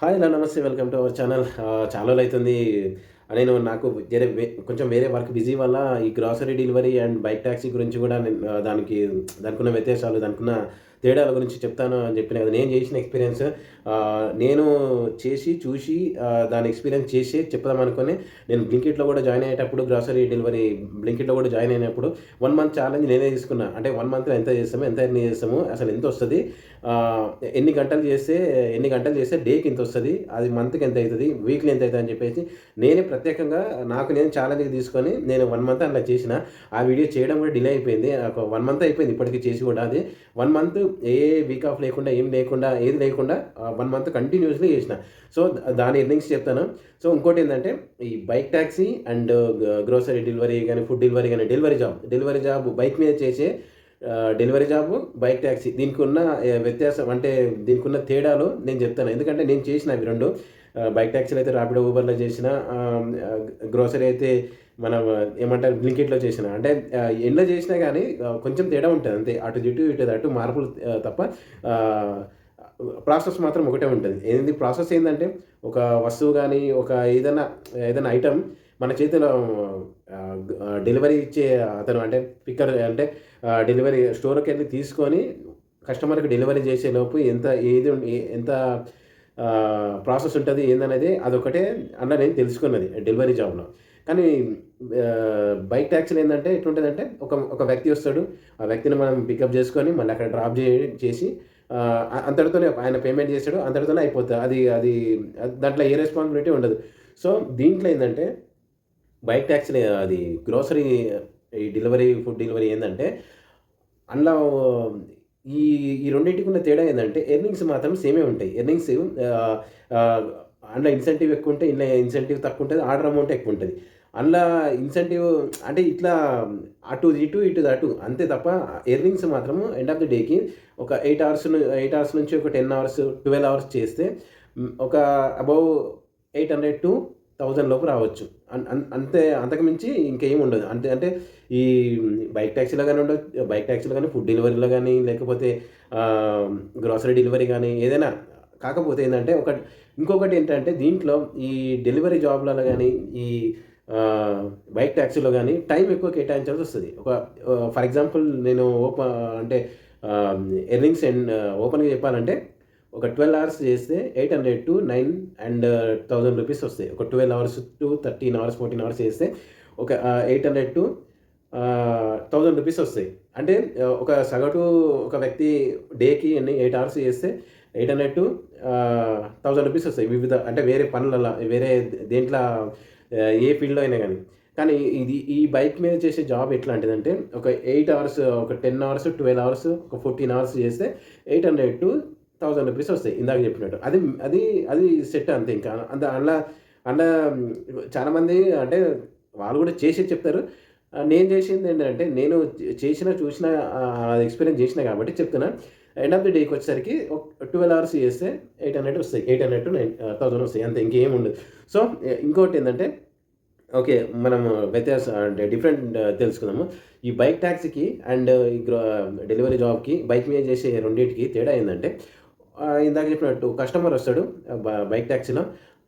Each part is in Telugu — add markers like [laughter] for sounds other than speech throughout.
Hi hello namaste welcome to our channel. చాలా అవుతుంది నేను నాకు వేరే కొంచెం వేరే వర్క్ బిజీ వల్ల ఈ grocery delivery and bike taxi గురించి కూడా నేను దానికి దానికి ఉన్న వ్యత్యాసాలు దానికి ఉన్న తేడాల గురించి చెప్తాను అని చెప్పిన కదా. నేను చేసిన ఎక్స్పీరియన్స్ నేను చేసి చూసి దాని ఎక్స్పీరియన్స్ చేసి చెప్దాం అనుకుని నేను బ్లింకిట్లో కూడా జాయిన్ అయ్యేటప్పుడు గ్రాసరీ డెలివరీ బ్లింకిట్లో కూడా జాయిన్ అయినప్పుడు వన్ మంత్ ఛాలెంజ్ నేనే తీసుకున్నా. అంటే వన్ మంత్లో ఎంత చేస్తాము ఎంత ఎన్ని చేస్తాము అసలు ఎంత వస్తుంది ఎన్ని గంటలు చేస్తే ఎన్ని గంటలు చేస్తే డేకి ఇంత వస్తుంది అది మంత్కి ఎంత అవుతుంది వీక్లీ ఎంత అవుతుంది అని చెప్పేసి నేనే ప్రత్యేకంగా నాకు నేను ఛాలెంజ్ తీసుకొని నేను వన్ మంత్ అలా చేసిన. ఆ వీడియో చేయడం కూడా డిలే అయిపోయింది. ఒక వన్ మంత్ అయిపోయింది ఇప్పటికీ చేసి కూడా. అది one month a week off లేకుండా ఏం లేకుండా ఏది లేకుండా వన్ మంత్ కంటిన్యూస్లీ చేసిన. సో దాని ఎర్నింగ్స్ చెప్తాను. సో ఇంకోటి ఏంటంటే ఈ bike taxi and grocery delivery కానీ ఫుడ్ డెలివరీ కానీ delivery job delivery job bike మీద చేసే డెలివరీ జాబ్ బైక్ ట్యాక్సీ. దీనికి ఉన్న వ్యత్యాసం అంటే దీనికి ఉన్న తేడాలు నేను చెప్తాను. ఎందుకంటే నేను చేసిన అవి రెండు. బైక్ ట్యాక్సీలు అయితే ర్యాపిడో ఊబర్లో చేసిన గ్రోసరీ అయితే మనం ఏమంటారు బ్లింకెట్లో చేసిన. అంటే ఎండ్లో చేసినా కానీ కొంచెం తేడా ఉంటుంది. అంతే. అటు ఇటు ఇటు అటు మార్పులు తప్ప ప్రాసెస్ మాత్రం ఒకటే ఉంటుంది. ఏంది ప్రాసెస్ ఏంటంటే ఒక వస్తువు కానీ ఒక ఏదైనా ఏదైనా ఐటమ్ మన చేతిలో డెలివరీ ఇచ్చే అతను అంటే పిక్కర్ అంటే డెలివరీ స్టోర్కి వెళ్ళి తీసుకొని కస్టమర్కి డెలివరీ చేసే లోపు ఎంత ఏది ఎంత ప్రాసెస్ ఉంటుంది ఏందనేది అదొకటే అన్న నేను తెలుసుకున్నది డెలివరీ జాబ్లో. కానీ బైక్ ట్యాక్సీలు ఏంటంటే ఎట్లుంటుందంటే ఒక ఒక వ్యక్తి వస్తాడు ఆ వ్యక్తిని మనం పికప్ చేసుకొని మళ్ళీ అక్కడ డ్రాప్ చే చేసి అంతటితోనే ఆయన పేమెంట్ చేస్తాడు అంతటితోనే అయిపోతుంది అది అది దాంట్లో ఏ రెస్పాన్సిబిలిటీ ఉండదు. సో దీంట్లో ఏంటంటే బైక్ ట్యాక్సీ అది గ్రోసరీ ఈ డెలివరీ ఫుడ్ డెలివరీ ఏంటంటే అందులో ఈ ఈ రెండింటికి ఉన్న తేడా ఏంటంటే ఎర్నింగ్స్ మాత్రం సేమే ఉంటాయి. ఎర్నింగ్స్ అందులో ఇన్సెంటివ్ ఎక్కువ ఉంటే ఇందులో ఇన్సెంటివ్ తక్కువ ఉంటుంది ఆర్డర్ అమౌంట్ ఎక్కువ ఉంటుంది అందులో ఇన్సెంటివ్ అంటే ఇట్లా అటు ఇటు ఇటు అటు అంతే తప్ప ఎర్నింగ్స్ మాత్రము ఎండ్ ఆఫ్ ది డేకి ఒక ఎయిట్ అవర్స్ ఎయిట్ అవర్స్ నుంచి ఒక టెన్ అవర్స్ ట్వెల్వ్ అవర్స్ చేస్తే ఒక above eight hundred to thousand లోపు రావచ్చు. అంతే అంతకుమించి ఇంకేం ఉండదు. అంతే అంటే ఈ బైక్ ట్యాక్సీలో కానీ ఉండదు బైక్ ట్యాక్సీలో కానీ ఫుడ్ డెలివరీలో కానీ లేకపోతే గ్రాసరీ డెలివరీ కానీ ఏదైనా కాకపోతే ఏంటంటే ఒక ఇంకొకటి ఏంటంటే దీంట్లో ఈ డెలివరీ జాబ్లలో కానీ ఈ బైక్ ట్యాక్సీలో కానీ టైం ఎక్కువ కేటాయించాల్సి వస్తుంది. ఒక ఫర్ ఎగ్జాంపుల్ నేను ఓపెన్ అంటే ఎర్నింగ్స్ అండ్ ఓపెన్గా చెప్పాలంటే ఒక ట్వెల్వ్ అవర్స్ చేస్తే eight hundred to nine and thousand rupees వస్తాయి. ఒక twelve hours to thirteen hours fourteen hours చేస్తే ఒక eight hundred to thousand rupees వస్తాయి. అంటే ఒక సగటు ఒక వ్యక్తి డేకి ఎన్ని ఎయిట్ అవర్స్ చేస్తే eight hundred to thousand rupees వస్తాయి. వివిధ అంటే వేరే పనులలో వేరే దేంట్లో ఏ ఫీల్డ్లో అయినా కానీ. కానీ ఇది ఈ బైక్ మీద చేసే జాబ్ ఎట్లాంటిదంటే ఒక ఎయిట్ అవర్స్ ఒక టెన్ అవర్స్ ట్వెల్వ్ అవర్స్ ఒక ఫోర్టీన్ అవర్స్ చేస్తే eight hundred to thousand rupees వస్తాయి. ఇందాక చెప్పినట్టు. అది అది అది సెట్ అంతే ఇంకా. అంత అలా అలా చాలామంది అంటే వాళ్ళు కూడా చేసి చెప్తారు. నేను చేసింది ఏంటంటే నేను చేసిన చూసిన ఎక్స్పీరియన్స్ చేసిన కాబట్టి చెప్తున్నా. ఎండ్ ఆఫ్ ది డేకి వచ్చేసరికి ట్వెల్వ్ అవర్స్ చేస్తే ఎయిట్ హండ్రెడ్ వస్తాయి. Eight hundred to nine thousand వస్తాయి. అంతే ఇంకేం ఉండదు. సో ఇంకోటి ఏంటంటే ఓకే మనం వ్యత్యాసం అంటే డిఫరెంట్ తెలుసుకుందాము. ఈ బైక్ ట్యాక్సీకి అండ్ ఈ డెలివరీ జాబ్కి బైక్ మీద చేసే రెండింటికి తేడా ఏంటంటే ఇందాక చెప్పినట్టు కస్టమర్ వస్తాడు బైక్ ట్యాక్సీలో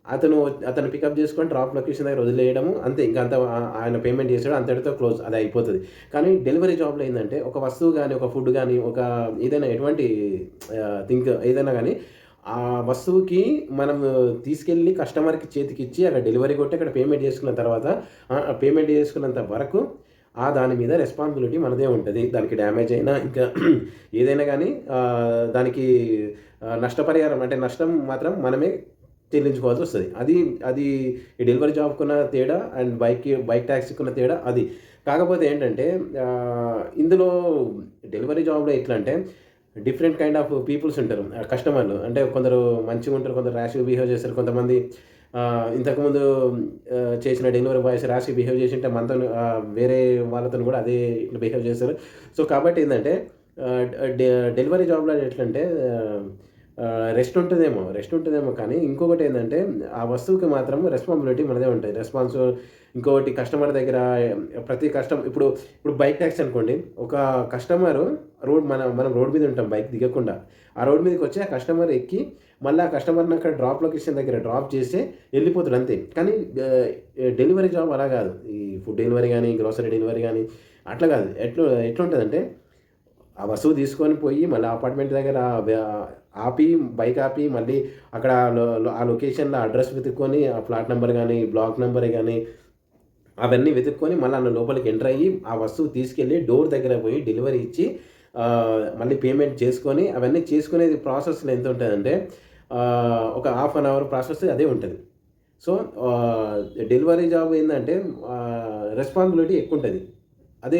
అతను అతను పికప్ చేసుకొని డ్రాప్ లొకేషన్ దగ్గర వదిలేయడము అంతే. ఇంకా అంత ఆయన పేమెంట్ చేసాడు అంతటితో క్లోజ్ అది అయిపోతుంది. కానీ డెలివరీ జాబ్లో ఏంటంటే ఒక వస్తువు కానీ ఒక ఫుడ్ కానీ ఒక ఏదైనా ఎటువంటి థింక్ ఏదైనా కానీ ఆ వస్తువుకి మనం తీసుకెళ్ళి కస్టమర్కి చేతికి ఇచ్చి అక్కడ డెలివరీ కొట్టి అక్కడ పేమెంట్ చేసుకున్న తర్వాత పేమెంట్ చేసుకున్నంత వరకు ఆ దాని మీద రెస్పాన్సిబిలిటీ మనదే ఉంటుంది. దానికి డ్యామేజ్ అయినా ఇంకా [clears throat] ఏదైనా కానీ దానికి నష్టపరిహారం అంటే నష్టం మాత్రం మనమే చెల్లించుకోవాల్సి వస్తుంది. అది అది ఈ డెలివరీ జాబ్కున్న తేడా అండ్ బైక్ బైక్ ట్యాక్సీకున్న తేడా అది. కాకపోతే ఏంటంటే ఇందులో డెలివరీ జాబ్లో ఎట్లా అంటే డిఫరెంట్ కైండ్ ఆఫ్ పీపుల్స్ ఉంటారు. కస్టమర్లు అంటే కొందరు మంచిగా ఉంటారు కొందరు ర్యాష్గా బిహేవ్ చేస్తారు. కొంతమంది ఇంతకుముందు చేసిన డెలివరీ బాయ్స్ రాసి బిహేవ్ చేసింటే మనతో వేరే వాళ్ళతో కూడా అదే ఇట్లా బిహేవ్ చేస్తారు. సో కాబట్టి ఏంటంటే డెలివరీ జాబ్లో ఎట్లంటే రెస్ట్ ఉంటుందేమో రెస్ట్ ఉంటుందేమో కానీ ఇంకొకటి ఏంటంటే ఆ వస్తువుకి మాత్రం రెస్పాన్సిబిలిటీ మనదే ఉంటుంది. రెస్పాన్స్ ఇంకొకటి కస్టమర్ దగ్గర ప్రతి కస్టమర్ ఇప్పుడు ఇప్పుడు బైక్ ట్యాక్సీ అనుకోండి ఒక కస్టమర్ రోడ్ మన మనం రోడ్ మీద ఉంటాం బైక్ దిగకుండా. ఆ రోడ్ మీదకి వచ్చి ఆ కస్టమర్ ఎక్కి మళ్ళీ ఆ కస్టమర్ని అక్కడ డ్రాప్ లొకేషన్ దగ్గర డ్రాప్ చేస్తే వెళ్ళిపోతాడు అంతే. కానీ డెలివరీ జాబ్ అలా కాదు. ఈ ఫుడ్ డెలివరీ కానీ గ్రోసరీ డెలివరీ కానీ అట్లా కాదు. ఎట్లా ఎట్లా ఉంటుందంటే ఆ వస్తువు తీసుకొని పోయి మళ్ళీ అపార్ట్మెంట్ దగ్గర ఆపి బైక్ ఆపి మళ్ళీ అక్కడ ఆ లొకేషన్లో అడ్రస్ వెతుక్కొని ఆ ఫ్లాట్ నెంబర్ కానీ బ్లాక్ నెంబర్ కానీ అవన్నీ వెతుక్కొని మళ్ళీ అన్న లోపలికి ఎంటర్ అయ్యి ఆ వస్తువు తీసుకెళ్ళి డోర్ దగ్గర పోయి డెలివరీ ఇచ్చి మళ్ళీ పేమెంట్ చేసుకొని అవన్నీ చేసుకునేది ప్రాసెస్లో ఎంత ఉంటుందంటే ఒక హాఫ్ అన్ అవర్ ప్రాసెస్ అదే ఉంటుంది. సో డెలివరీ జాబ్ ఏంటంటే రెస్పాన్సిబిలిటీ ఎక్కువ ఉంటుంది. అదే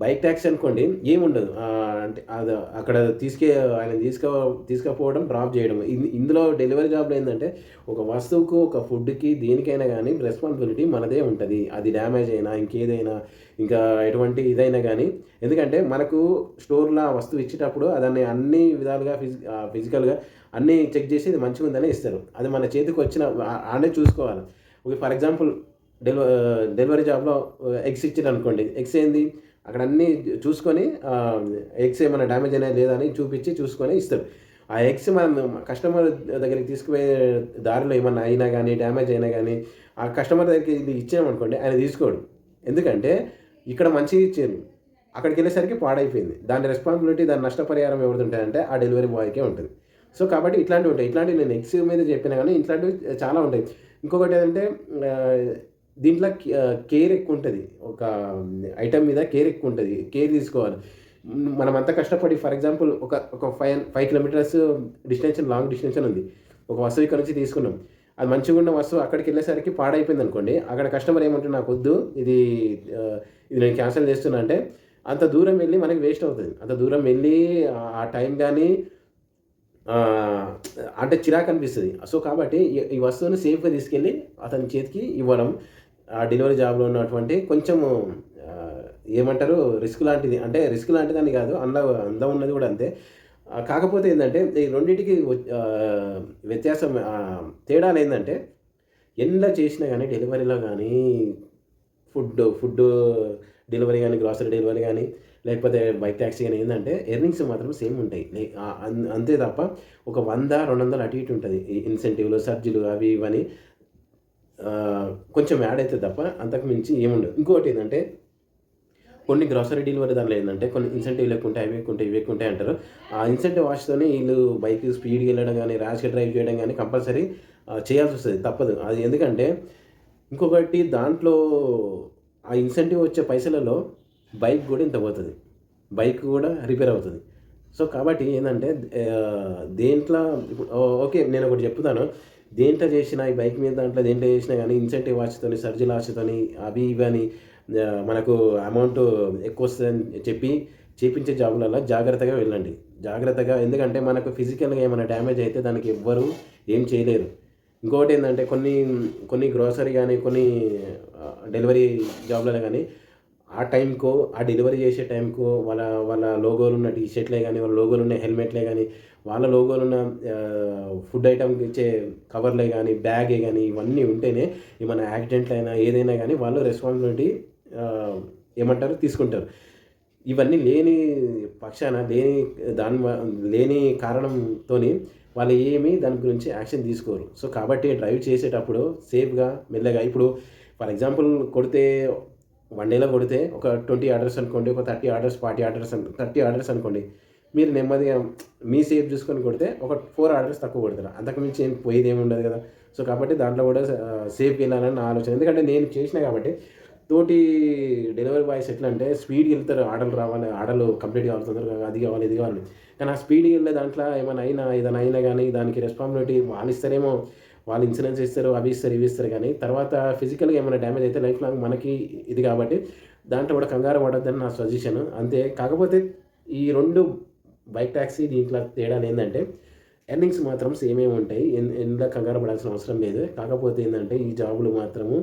బైక్ ట్యాక్సీ అనుకోండి ఏముండదు. అంటే అది అక్కడ తీసుకే ఆయన తీసుకు తీసుకపోవడం డ్రాప్ చేయడం ఇందులో డెలివరీ జాబ్లో ఏంటంటే ఒక వస్తువుకు ఒక ఫుడ్కి దేనికైనా కానీ రెస్పాన్సిబిలిటీ మనదే ఉంటుంది. అది డ్యామేజ్ అయినా ఇంకేదైనా ఇంకా ఎటువంటి ఇదైనా కానీ ఎందుకంటే మనకు స్టోర్లో ఆ వస్తువు ఇచ్చేటప్పుడు అదాన్ని అన్ని విధాలుగా ఫిజి ఫిజికల్గా అన్నీ చెక్ చేసి ఇది మంచిగా ఉందని ఇస్తారు. అది మన చేతికి వచ్చిన ఆడే చూసుకోవాలి. ఓకే ఫర్ ఎగ్జాంపుల్ డెలివ డెలివరీ జాబ్లో ఎగ్స్ ఇచ్చారు అనుకోండి ఎగ్స్ ఏంది? అక్కడ అన్నీ చూసుకొని ఎగ్స్ ఏమైనా డ్యామేజ్ అయినా లేదా అని చూపించి చూసుకొని ఇస్తారు. ఆ ఎగ్స్ మనం కస్టమర్ దగ్గరికి తీసుకుపోయే దారిలో ఏమన్నా అయినా కానీ డ్యామేజ్ అయినా కానీ ఆ కస్టమర్ దగ్గరికి ఇది ఇచ్చామనుకోండి ఆయన తీసుకోడు. ఎందుకంటే ఇక్కడ మంచిగా ఇచ్చారు. అక్కడికి వెళ్ళేసరికి పాడైపోయింది. దాని రెస్పాన్సిబిలిటీ దాని నష్టపరిహారం ఎవరిది ఉంటాయంటే ఆ డెలివరీ బాయ్కే ఉంటుంది. సో కాబట్టి ఇట్లాంటివి ఉంటాయి. ఇట్లాంటివి నేను ఎగ్స్ మీద చెప్పినా కానీ ఇట్లాంటివి చాలా ఉంటాయి. ఇంకొకటి ఏంటంటే దీంట్లో కేర్ ఎక్కువ ఉంటుంది ఒక ఐటమ్ మీద కేర్ ఎక్కువ ఉంటుంది కేర్ తీసుకోవాలి. మనం అంత కష్టపడి ఫర్ ఎగ్జాంపుల్ ఒక ఒక five five kilometres distance long distance ఉంది. ఒక వస్తువు ఇక్కడ నుంచి తీసుకున్నాం. అది మంచిగా ఉన్న వస్తువు అక్కడికి వెళ్ళేసరికి పాడైపోయింది అనుకోండి. అక్కడ కస్టమర్ ఏమంటే నాకు వద్దు ఇది ఇది నేను క్యాన్సిల్ చేస్తున్నా అంటే అంత దూరం వెళ్ళి మనకి వేస్ట్ అవుతుంది. అంత దూరం వెళ్ళి ఆ టైం కానీ అంటే చిరాకు అనిపిస్తుంది. సో కాబట్టి ఈ వస్తువుని సేఫ్గా తీసుకెళ్ళి అతని చేతికి ఇవ్వడం ఆ డెలివరీ జాబ్లో ఉన్నటువంటి కొంచెం ఏమంటారు రిస్క్ లాంటిది. అంటే రిస్క్ లాంటిదని కాదు అంద అందం ఉన్నది కూడా అంతే. కాకపోతే ఏంటంటే ఈ రెండింటికి వ్యత్యాసం తేడాలు ఏంటంటే ఎంత చేసినా కానీ డెలివరీలో కానీ ఫుడ్ ఫుడ్ డెలివరీ కానీ గ్రాసరీ డెలివరీ కానీ లేకపోతే బైక్ ట్యాక్సీ కానీ ఏంటంటే ఎర్నింగ్స్ మాత్రం సేమ్ ఉంటాయి. అంతే తప్ప ఒక వంద రెండు వందలు అటు ఇటు ఉంటుంది. ఇన్సెంటివ్లు సర్జీలు అవి ఇవని కొంచెం యాడ్ అవుతుంది తప్ప అంతకు మించి ఏముండదు. ఇంకొకటి ఏంటంటే కొన్ని గ్రాసరీ డెలివరీ దానిలో ఏంటంటే కొన్ని ఇన్సెంటివ్ ఎక్కువ ఉంటాయి అవి ఎక్కువ ఉంటాయి ఇవి ఎక్కువ ఉంటాయి అంటారు. ఆ ఇన్సెంటివ్ వాచ్తోనే వీళ్ళు బైక్ స్పీడ్కి వెళ్ళడం కానీ ర్యాష్గా డ్రైవ్ చేయడం కానీ కంపల్సరీ చేయాల్సి వస్తుంది. తప్పదు. అది ఎందుకంటే ఇంకొకటి దాంట్లో ఆ ఇన్సెంటివ్ వచ్చే పైసలలో బైక్ కూడా ఇంత పోతుంది. బైక్ కూడా రిపేర్ అవుతుంది. సో కాబట్టి ఏంటంటే దేంట్లో ఓకే నేను ఒకటి చెప్తాను దేంట్లో చేసినా ఈ బైక్ మీద దాంట్లో దేంట్లో చేసినా కానీ ఇన్సెంటివ్ వాచ్తోని సర్జీ లాచ్తోని అవి ఇవి మనకు అమౌంట్ ఎక్కువ వస్తుందని చెప్పి చేపించే జాబులలో జాగ్రత్తగా వెళ్ళండి. జాగ్రత్తగా ఎందుకంటే మనకు ఫిజికల్గా ఏమైనా డ్యామేజ్ అయితే దానికి ఎవ్వరు ఏం చేయలేరు. ఇంకొకటి ఏంటంటే కొన్ని కొన్ని గ్రోసరీ కానీ కొన్ని డెలివరీ జాబ్లలో కానీ ఆ టైంకో ఆ డెలివరీ చేసే టైంకో వాళ్ళ వాళ్ళ లోగోలు ఉన్న టీ షర్ట్లే కానీ వాళ్ళ లోగోలు ఉన్న హెల్మెట్లే కానీ వాళ్ళ లోగోలు ఉన్న ఫుడ్ ఐటమ్కి ఇచ్చే కవర్లే కానీ బ్యాగే కానీ ఇవన్నీ ఉంటేనే ఏమైనా యాక్సిడెంట్లు అయినా ఏదైనా కానీ వాళ్ళు రెస్పాన్సిబిలిటీ ఏమంటారు తీసుకుంటారు. ఇవన్నీ లేని పక్షాన లేని దాని లేని కారణంతో వాళ్ళు ఏమీ దాని గురించి యాక్షన్ తీసుకోరు. సో కాబట్టి డ్రైవ్ చేసేటప్పుడు సేఫ్గా మెల్లగా ఇప్పుడు ఫర్ ఎగ్జాంపుల్ కొడితే వన్ డేలో కొడితే ఒక ట్వంటీ ఆర్డర్స్ అనుకోండి ఒక thirty orders forty orders thirty orders అనుకోండి. మీరు నెమ్మదిగా మీ సేఫ్ చూసుకొని కొడితే ఒక ఫోర్ ఆర్డర్స్ తక్కువ కొడతారు. అంతకు మించి ఏం పోయేది ఏమి ఉండదు కదా. సో కాబట్టి దాంట్లో కూడా సేఫ్ వెళ్ళాలని నా ఆలోచన. ఎందుకంటే నేను చేసిన కాబట్టి తోటి డెలివరీ బాయ్స్ ఎట్లా అంటే స్పీడ్కి వెళ్తారు ఆర్డర్లు రావాలి ఆర్డర్లు కంప్లీట్ కావాలి తొందరగా అది కావాలి ఇది కావాలి. కానీ ఆ స్పీడ్కి వెళ్ళే దాంట్లో ఏమైనా అయినా ఏదైనా అయినా కానీ దానికి రెస్పాన్సిబిలిటీ వాళ్ళు ఇస్తారేమో వాళ్ళు ఇన్సూరెన్స్ ఇస్తారు అవి ఇస్తారు ఇవి ఇస్తారు కానీ తర్వాత ఫిజికల్గా ఏమైనా డ్యామేజ్ అయితే లైఫ్ లాంగ్ మనకి ఇది కాబట్టి దాంట్లో కూడా కంగారు పడద్దని నా సజెషన్. అంతే. కాకపోతే ఈ రెండు బైక్ ట్యాక్సీ దీంట్లో తేడా ఏంటంటే ఎర్నింగ్స్ మాత్రం సేమ్ ఏమి ఉంటాయి ఎంత కంగారు పడాల్సిన అవసరం లేదు. కాకపోతే ఏంటంటే ఈ జాబులు మాత్రము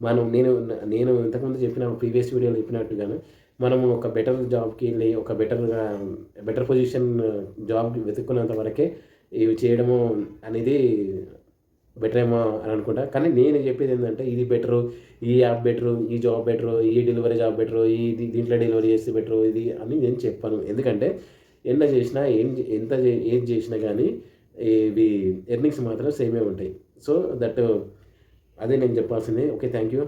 మనం నేను నేను ఇంతకుముందు చెప్పిన ప్రీవియస్ వీడియోలో చెప్పినట్టుగాను మనము ఒక బెటర్ జాబ్‌కి వెళ్ళి ఒక బెటర్‌గా బెటర్ పొజిషన్ జాబ్ వెతుక్కున్నంత వరకే ఇవి చేయడము అనేది బెటర్ ఏమో అని అనుకుంటా. కానీ నేను చెప్పేది ఏంటంటే ఇది బెటరు, ఈ యాప్ బెటరు, ఈ జాబ్ బెటరు, ఈ డెలివరీ జాబ్ బెటరు, ఇది దీంట్లో డెలివరీ చేస్తే బెటరు ఇది అని నేను చెప్పాను. ఎందుకంటే ఎన్న చేసినా ఏం ఎంత ఏం చేసినా కానీ ఇవి ఎర్నింగ్స్ మాత్రం సేమే ఉంటాయి. సో దట్ అదే నేను చెప్పాల్సింది. ఓకే. Thank you.